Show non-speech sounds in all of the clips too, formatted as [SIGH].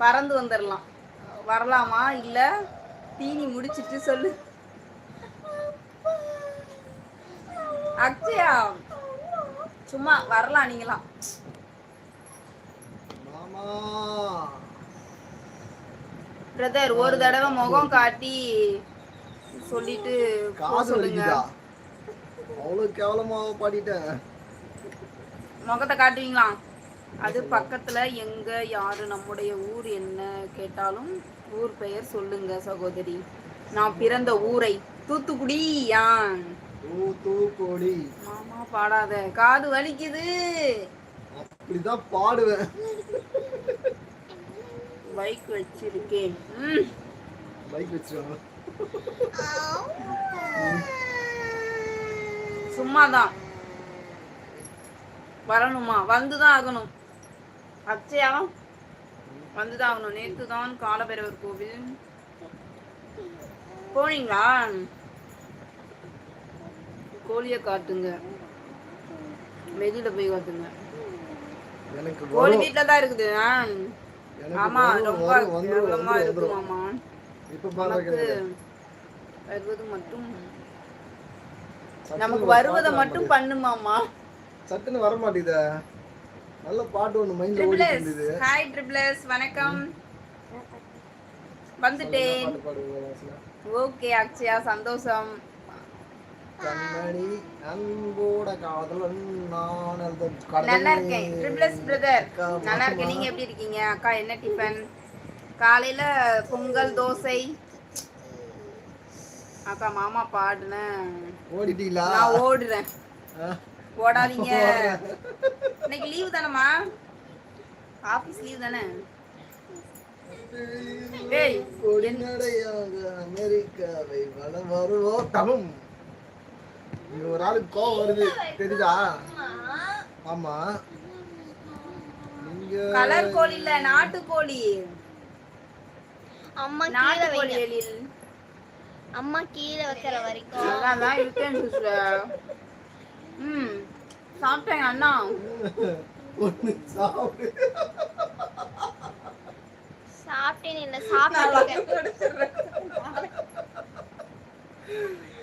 பறந்து வந்துடலாம் வரலாமா? இல்ல தீனி முடிச்சிட்டு சொல்லு. அக்ஷயா சும்மா வரலாம் நீங்களாம் பிரதர் ஒரு தடவை முகம் காட்டி சொல்லிட்டு சொல்லுங்க. அவ்வளவு கேவலமா பாடிட்டேன் முகத்தை காட்டுவீங்களா? அது பக்கத்துல எங்க யாரு நம்முடைய ஊர் என்ன கேட்டாலும் ஊர் பெயர் சொல்லுங்க சகோதரி. நான் பிறந்த ஊரை தூத்துக்குடி யான்? தூ தூ கோடி மாமா பாடாத. காது வலிக்குது. அப்படிதான் பாடுவேன். பைக் வச்சிருக்கேன். பைக் வச்சிருவாங்க சும்மாதான். வரணுமா? வந்துதான் ஆகணும். அச்சயா வந்துதான் ஆகணும் நேத்து தான் காலபைரவர் கோவில். போனீங்களா? கோழிய காட்டுங்க. வெளியில போய் காட்டுங்க. கோழி வீட்டுல தான் இருக்குது ஆமா ரொம்ப கேவலமா நமக்கு வருவது மட்டும் நமக்கு வருவதை மட்டும் பண்ணுமாமா. சட்டுன்னு வர மாட்டேங்குதே? நல்ல பாட்டு ஒண்ணு மைண்ட்ல ஓடிட்டு ஹாய் ட்ரிபிள்எஸ் வணக்கம். வந்துட்டேன். ஓகே அக்ஷயா சந்தோஷம். கண்மணி அன்போட காதலன் நான் நல்லா இருக்கேன். ட்ரிபிள்எஸ் பிரதர் நல்லா இருக்கேன். நீங்க எப்படி இருக்கீங்க? அக்கா என்ன டிஃபன் காலையில பொங்கல் தோசை. அக்கா மாமா பாடுனேன். ஓடிட்டீங்களா? நான் ஓடுறேன்? ஓடாதீங்க. இன்னைக்கு லீவு தானேம்மா? ஆபீஸ் லீவ் தானே? அமெரிக்காவை வலம் வருவோம் இங்க ஒரு ஆளுக்கு கோவம் வருது. தெரியுதா? ஆமா. கலர் கோழி இல்ல நாட்டுக்கோழி அம்மா கீழே நாட்டுக்கோழி வைங்க. எழில். அம்மா கீழே வைக்கிற வரைக்கும். நல்லா தான் இருக்கேன் சிஸ்டர் ம். சாப்பிட்டேன் அண்ணா. ஒண்ணு சாப்பிடு. சாப்பிட்டேன் இல்ல சாப்பிட்டு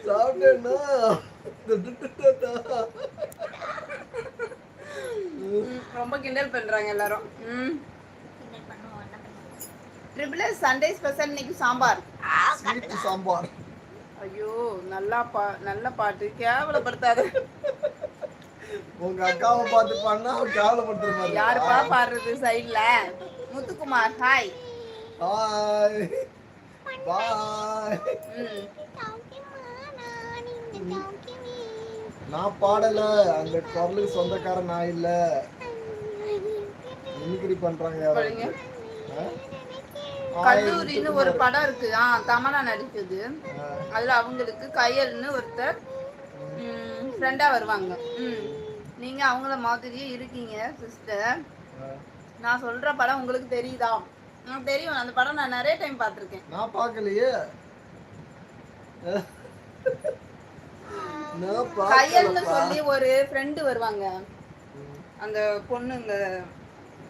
சாப்பிட்டேன்னா ம், ரொம்ப கிண்டல் பண்றாங்க எல்லாரும். ம். ட்ரிபிள் சண்டே ஸ்பெஷல் இன்னைக்கு சாம்பார். சாம்பார். ஐயோ நல்லா பா நல்ல பாட்டு. கேவலப்படுத்தாத. உங்க அக்காவை பார்த்து பண்ணா கேவலப்படுத்துற மாதிரி யாருப்பா பாடுறது சைடுல முத்துக்குமார் ஹாய் ஹாய் பாய் நான் பாடல. அந்த குரலுக்கு சொந்தக்காரன் நான் இல்ல. மிமிக்ரி பண்றாங்க? கல்லூரின்னு ஒரு படம் இருக்கு. ஆ தமனா நடிச்சது. அதுல அவங்களுக்கு கையல்னு ஒருத்தர் ஃப்ரெண்டா வருவாங்க. ம். நீங்க அவங்கள மாதிரியே இருக்கீங்க சிஸ்டர். நான் சொல்ற படம் உங்களுக்கு தெரியுதா? எனக்கு தெரியும் அந்த படம் நான் நிறைய டைம் பார்த்திருக்கேன். நான் பார்க்கலையே. நான் கையல்னு. சொல்லி ஒரு ஃப்ரெண்டு வருவாங்க. அந்த பொண்ணுங்க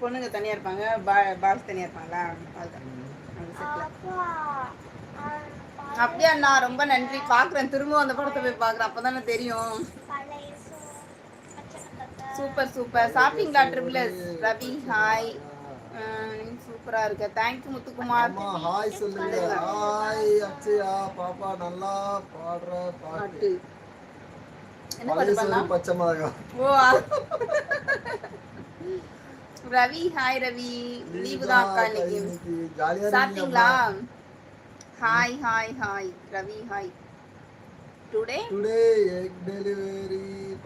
பொண்ணுங்க தனியா இருப்பாங்க பாய்ஸ் தனியா இருப்பாங்களா? அப்படியா அண்ணா ரொம்ப நன்றி. பாக்குறேன் திரும்பவும் அந்த படத்தை போய் பாக்குறேன் அப்பதானே தெரியும். Super super. சாப்பிட்டீங்களா ட்ரிபிள்எஸ்? ரவி ஹாய். சூப்பரா இருக்க. Thank you Muthukumar. ஹாய் சொல்லுங்க. ஹாய் அக்ஷயா பாப்பா நல்லா பாடுற பாட்டு. பச்சை மிளகா. ஓ. ரவி ஹாய் ரவி. லீவு தான் அக்கா இன்னைக்கு. சாப்பிட்டீங்களா? Hi hi hi. Ravi hi. Today today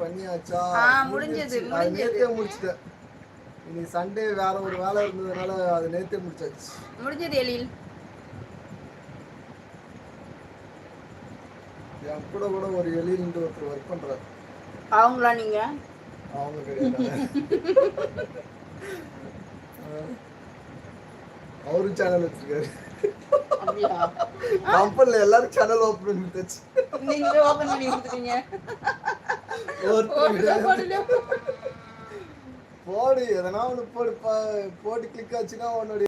பண்ணியாச்சா முடிஞ்சது. நேத்தே முடிச்சிட்டேன். இன்னைக்கு சண்டே வேற ஒரு வேலை இருந்ததுனால அது நேத்தே முடிச்சாச்சு. முடிஞ்சது எழில். என் கூட கூட ஒரு எலின்னு ஒருத்தர் ஒர்க் பண்றாரு. அவங்களா நீங்க? அவங்க கிடையாது. [LAUGHS] அவரும் சேனல் வச்சிருக்காரு. கம்பெனில எல்லாரும் சேனல் ஓபன் பண்ணி வச்சு நீங்களே ஓபன் பண்ணி கொடுத்துட்டீங்க. போடு எதனா ஒன்று போடு பா- போட்டு கிளிக் ஆச்சுன்னா உன்னோட